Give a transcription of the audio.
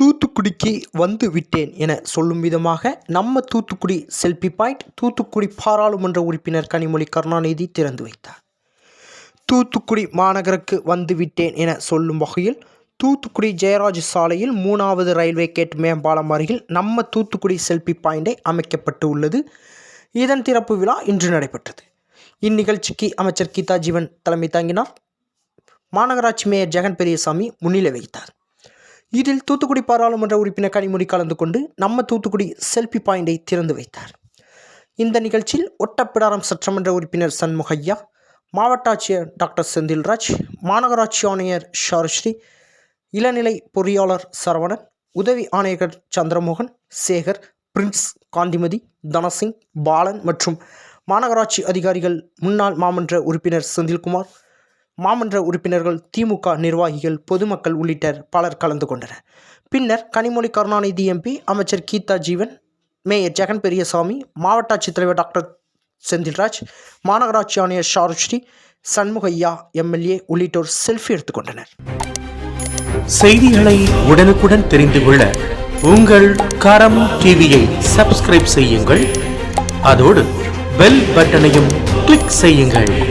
தூத்துக்குடிக்கு வந்து விட்டேன் என சொல்லும் விதமாக நம்ம தூத்துக்குடி செல்பி பாயிண்ட் தூத்துக்குடி பாராளுமன்ற உறுப்பினர் கனிமொழி கருணாநிதி திறந்து வைத்தார். தூத்துக்குடி மாநகருக்கு வந்து விட்டேன் என சொல்லும் வகையில் தூத்துக்குடி ஜெயராஜ் சாலையில் மூணாவது ரயில்வே கேட் மேம்பாலம் அருகில் நம்ம தூத்துக்குடி செல்பி பாயிண்டை அமைக்கப்பட்டு உள்ளது. இதன் திறப்பு விழா இன்று நடைபெற்றது. இந்நிகழ்ச்சிக்கு அமைச்சர் கீதா ஜீவன் தலைமை தாங்கினார். மாநகராட்சி மேயர் ஜெகன் பெரியசாமி முன்னிலை வைத்தார் இதில் தூத்துக்குடி பாராளுமன்ற உறுப்பினர் கனிமொழி கலந்து கொண்டு நம்ம தூத்துக்குடி செல்பி பாயிண்டை திறந்து வைத்தார். இந்த நிகழ்ச்சியில் ஒட்டப்பிடாரம் சட்டமன்ற உறுப்பினர் சண்முகையா மாவட்ட ஆட்சியர் டாக்டர் செந்தில்ராஜ் மாநகராட்சி ஆணையர் ஷாருஸ்ரீ இளநிலை பொறியாளர் சரவணன் உதவி ஆணையர் சந்திரமோகன் சேகர் பிரின்ஸ் காந்திமதி தனசிங் பாலன் மற்றும் மாநகராட்சி அதிகாரிகள் முன்னாள் மாமன்ற உறுப்பினர் செந்தில்குமார் மாமன்ற உறுப்பினர்கள் திமுக நிர்வாகிகள் பொதுமக்கள் உள்ளிட்ட பலர் கலந்து கொண்டனர். பின்னர் கனிமொழி கருணாநிதி எம்பி அமைச்சர் கீதா ஜீவன் மேயர் ஜெகன் பெரியசாமி மாவட்ட ஆட்சித்தலைவர் டாக்டர் செந்தில்ராஜ் மாநகராட்சி ஆணையர் ஷாருஸ்ரீ சண்முகையா எம்எல்ஏ உள்ளிட்டோர் செல்ஃபி எடுத்துக்கொண்டனர் செய்திகளை உடனுக்குடன் தெரிந்து கொள்ள உங்கள் கரம் டிவியை சப்ஸ்கிரைப் செய்யுங்கள். அதோடு பெல் பட்டனையும் கிளிக் செய்யுங்கள்.